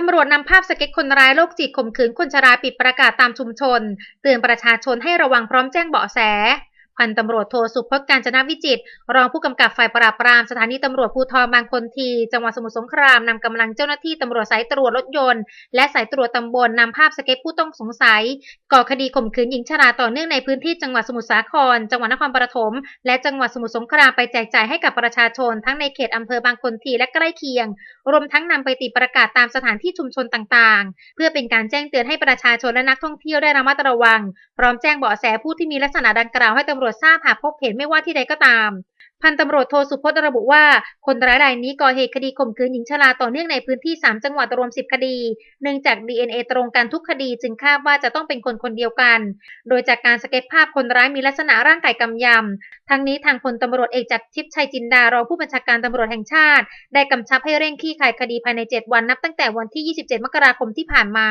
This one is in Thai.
ตำรวจนำภาพสเก็ตคนร้ายโรคจิตข่มขืนคนชราปิดประกาศตามชุมชน เตือนประชาชนให้ระวังพร้อมแจ้งเบาะแส พันตำรวจโทสุพจน์การจนาวิจิตรองผู้กำกับฝ่ายปราบปรามสถานีตำรวจภูธรบางคนที จังหวัดสมุทรสงครามนำกำลังเจ้าหน้าที่ตำรวจสายตรวจรถยนต์ และสายตรวจตำบลนำภาพสเก็ตผู้ต้องสงสัย ก่อคดีข่มขืนหญิงชราต่อเนื่องในพื้นที่จังหวัดสมุทรสาคร จังหวัดนครปฐมและจังหวัดสมุทรสงครามไปแจกจ่ายให้กับประชาชน ทั้งในเขตอำเภอบางคนทีและใกล้เคียง รวมทั้งนำไปติดประกาศตามสถานที่ชุมชนต่างๆ เพื่อเป็นการแจ้งเตือนให้ประชาชนและนักท่องเที่ยวได้ระมัดระวัง พร้อมแจ้งเบาะแสผู้ที่มีลักษณะดังกล่าวให้ตำรวจวจทราบหากพบเห็นไม่ว่าที่ใดก็ตาม พันตำรวจโทสุพจน์ระบุว่า คนร้ายรายนี้ก่อเหตุคดีข่มขืนหญิงชราต่อเนื่องในพื้นที่ 3 จังหวัดรวม 10 คดี เนื่องจาก DNA ตรงกันทุกคดีจึงคาดว่าจะต้องเป็นคนคนเดียวกัน โดยจากการสเก็ตภาพคนร้ายมีลักษณะร่างกายกำยำ ทั้งนี้ทางพลตำรวจเอกจากทิพย์ชัยจินดารองผู้บัญชาการตำรวจแห่งชาติ ได้กำชับให้เร่งคลี่คลายคดีภายใน 7 วันนับตั้งแต่วันที่ 27 มกราคมที่ผ่านมา